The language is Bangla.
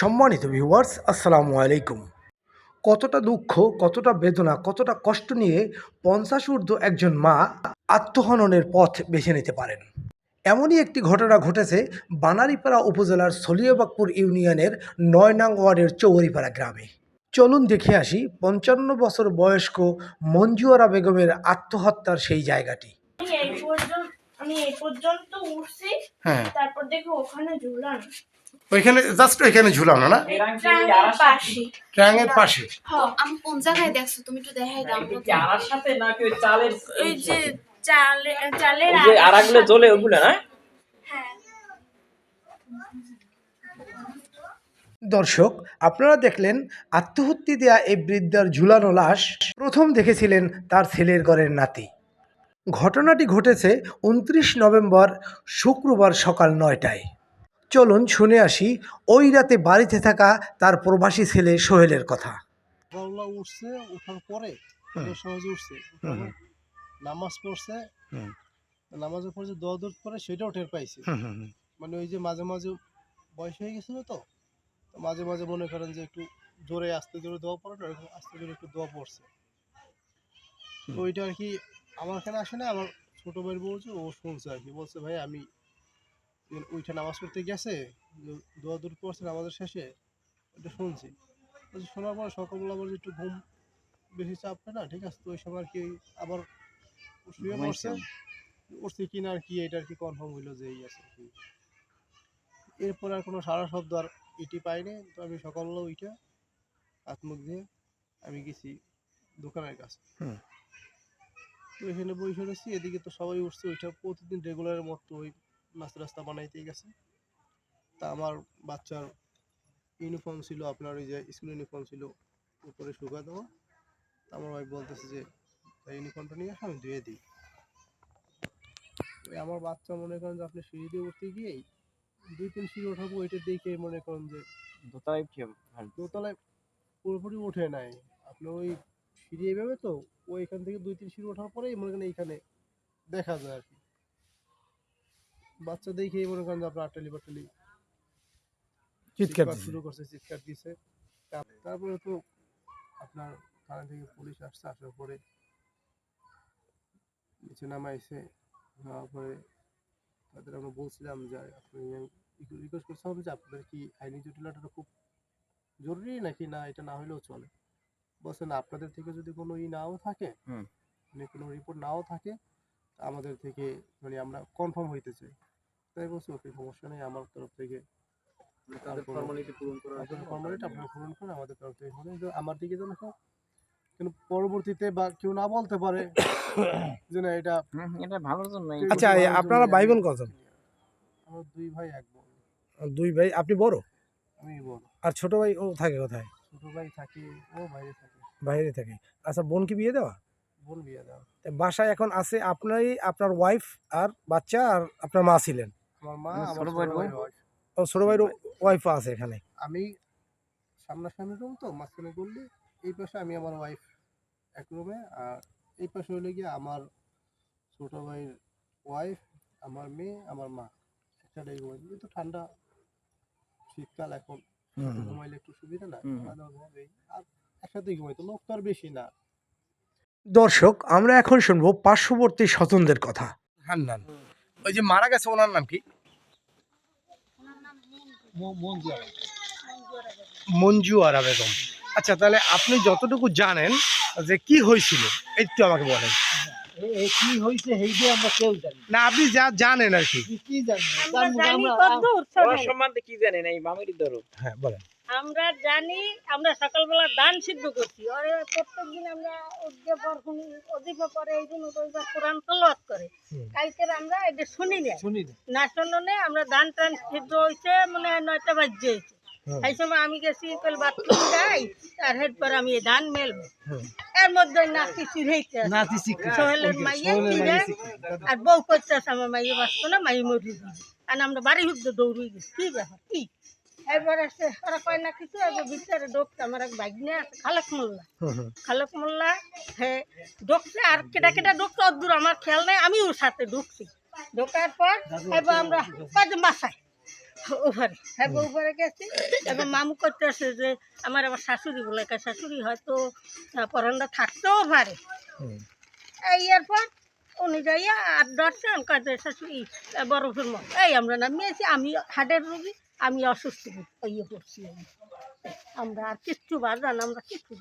সম্মানিত ভিউয়ার্স আসসালামু আলাইকুম। কতটা দুঃখ কতটা বেদনা কতটা কষ্ট নিয়ে পঞ্চাশ ঊর্ধ্ব একজন মা আত্মহননের পথ বেছে নিতে পারেন। এমনই একটি ঘটনা ঘটেছে বানারীপাড়া উপজেলার সলিয়াবাগপুর ইউনিয়নের নয়নাং ওয়ার্ডের চৌরিপাড়া গ্রামে। চলুন দেখে আসি পঞ্চান্ন বছর বয়স্ক মঞ্জুয়ারা বেগমের আত্মহত্যার সেই জায়গাটি। আমি এই পর্যন্ত উঠছি। হ্যাঁ। ওখানে ঝুলান। ওইখানে জাস্ট ওইখানে ঝুলানো না? পাশে। ট্রাঙের পাশে। হ্যাঁ আমি কোন জায়গায় দেখছ? তুমি একটু দেখাই দাও আড়ার সাথে নাকি ওই চালের ওই যে চালে চালের যে জ্বলে ওগুলো না? হ্যাঁ। দর্শক আপনারা দেখলেন আত্মহত্যা দেয়া এই বৃদ্ধার ঝুলানো লাশ। প্রথম দেখেছিলেন তার ছেলের ঘরের নাতি। ঘটনাটি ঘটেছে উনত্রিশ নভেম্বর শুক্রবার সকাল নয়টায়। চলুন শুনে আসি ওই রাতে বাড়িতে থাকা তার প্রবাসী ছেলে সোহেলের কথা। সকালবেলা উঠছে ওঠার পরে। সহজে উঠছে। নামাজ পড়ছে। নামাজের পর যে দোয়া দূর করে সেটাও টের পাইছে। মানে ওই যে মাঝে মাঝে বয়স হয়ে গেছিল তো তো মাঝে মাঝে মনে করেন যে একটু জোরে আস্তে জোরে দোয়া পড়ে না আস্তে জোরে একটু দোয়া পড়ছে। তো ওইটা আর কি আমার এখানে আসে না আমার ছোট ভাইয়ের বলছে ও শুনছে আর কি। বলছে ভাই আমি ওইটা নামাজ পড়তে গেছে দোয়া দূর করছে নামাজের শেষে ওইটা শুনছি। বলছি শোনার পরে সকালবেলা যে একটু ঘুম বেশি চাপ চাপবে না ঠিক আছে? তো ওই সময় আর কি আবার শুয়ে পড়ছে। উঠছে কি না আর কি এটা আর কি কনফার্ম হইল যে এই আছে আর কি। এরপর আর কোনো সারা শব্দ আর ইটি পাইনি তো আমি সকালবেলা উইটা হাত মুখ দিয়ে আমি গেছি দোকানের কাছে। এখানে বসে রয়েছি এদিকে তো সবাই উঠছে ওইটা প্রতিদিন রেগুলারের মতো ওই নাস্তা রাস্তা বানাইতেই গেছে। তা আমার বাচ্চার ইউনিফর্ম ছিল আপনার ওই যে স্কুল ইউনিফর্ম ছিল উপরে শুকা দেওয়া। তা আমার ওয়াইফ বলতেছে যে ইউনিফর্মটা নিয়ে আসো আমি ধুয়ে দিই। ওই আমার বাচ্চা মনে করেন যে আপনি সিঁড়ি দিয়ে উঠতে গিয়েই দুই তিন সিঁড়ি ওঠাবো ওইটা দেখে মনে করেন যে দোতায় কি দোতলায় পুরোপুরি ওঠে নাই। আপনার ওই সিঁড়ি এইভাবে তো ও এখান থেকে দুই তিন সিঁড়ি ওঠার পরেই মনে করেন এইখানে দেখা যায় আর কি। বাচ্চা দেখেই মনে করেন আপনার আটটালি বাটালি চিৎকার শুরু করছে চিৎকার দিছে। তারপরে তো আপনার থানা থেকে পুলিশ আসছে আসার পরে নিচে নামাইছে নামার পরে তাদের আমরা বলছিলাম যে আপনি রিকোয়েস্ট করছিলাম যে আপনাদের কি আইনি জটিলতাটা খুব জরুরি নাকি না? এটা না হলেও চলে। বলছে না আপনাদের থেকে যদি কোনো ই নাও থাকে। মানে কোনো রিপোর্ট নাও থাকে আমাদের থেকে মানে আমরা কনফার্ম হইতে চাই। তাই বলছি ওকে সমস্যা নেই আমার তরফ থেকে তাদের ফর্মালিটি পূরণ করা ফর্মালিটি আপনারা পূরণ করুন আমাদের তরফ থেকে আমার দিকে যেন কেউ কিন্তু পরবর্তীতে বা কেউ না বলতে পারে যে না এটা এটা ভালোর জন্য আচ্ছা, আপনারা ভাই বোন কজন? আমার দুই ভাই এক বোন। দুই ভাই আপনি বড়? আমি বড়। আর ছোট ভাই ও থাকে কোথায়? ছোট ভাই থাকে ও বাইরে থাকে। বাইরে থাকে। আচ্ছা বোন কি বিয়ে দেওয়া? বোন বিয়ে দেওয়া। তা বাসায় এখন আছে আপনারই আপনার ওয়াইফ আর বাচ্চা আর আপনার মা ছিলেন? আমার মা আমার ছোট wife। ও ছোট ভাইয়ের ওয়াইফও আছে এখানে? আমি সামনাসামনি রুম তো মাঝখানে করলে এই পাশে আমি আমার ওয়াইফ এক রুমে আর এই পাশে হলে গিয়ে আমার ছোট ভাইয়ের ওয়াইফ আমার মেয়ে আমার মা। ঘুমাই তো ঠান্ডা শীতকাল এখন। একটু ঘুমাইলে একটু সুবিধা না হুম। খাওয়া দাওয়া ঘুমাবেই। আর একসাথেই ঘুমাই লোক তো আর বেশি না। দর্শক আমরা এখন শুনব পার্শ্ববর্তী স্বজনদের কথা। হান্নান। ওই যে মারা গেছে ওনার নাম কি? মঞ্জু আরা বেগম। আচ্ছা তাহলে আপনি যতটুকু জানেন যে কি হয়েছিল একটু আমাকে বলেন। কি আমরা কেউ জানি না। আপনি যা জানেন আর কি। কি জানি? আমরা জানি কতদূর সম্বন্ধে কি জানেন এই মামির ধরো। হ্যাঁ বলেন। আমরা জানি আমরা সকালবেলা দান সিদ্ধ করছি। প্রত্যেকদিন আমরা অধিক পরে এই দিন রবিবার কোরআন তলোয়াত করে। হুম। কালকে আমরা এটা শুনি না শুনি না না শুনলে আমরা দান টান সিদ্ধ হয়েছে মানে নয়টা বাজে হয়েছে এই সময় আমি গেছি কল বাথরুম যাই আর আমি ধান মেলবো। এর মধ্যে নাতি চিড়াইতে নাতি সোহেলের মাইয়ে চিড়ে আর বউ করতেছে আমার মাইয়ে বাঁচতো না মাইয়ে মরি আর আমরা বাড়ি হুদ্দে দৌড়ে গেছি কি ব্যাপার? কি? এরপরে সে ওরা কয় না কিছু এবার ভিতরে ঢুকছে আমার এক বাইকনে আছে খালেক মোল্লা। হুম। খালেক মোল্লা হে ঢুকছে আর কেটা কেটা ঢুকছে অদূর আমার খেয়াল নাই আমি ওর সাথে ঢুকছি। ঢোকার পর এবার আমরা কয় যে বাসায়। ওভারে হ্যাঁ ওভারে গেছি এবং মামু করতে আসে যে আমার আবার শাশুড়ি বলে শাশুড়ি হয়তো পরানটা থাকতেও পারে। এই এরপর উনি যাইয়া আর দর্শন কাজে শাশুড়ি বরফের মত এই আমরা নামিয়েছি আমি হার্টের রোগী আমি অসুস্থ ইয়ে করছি। আমরা আর কিচ্ছু বাজান আমরা কিচ্ছু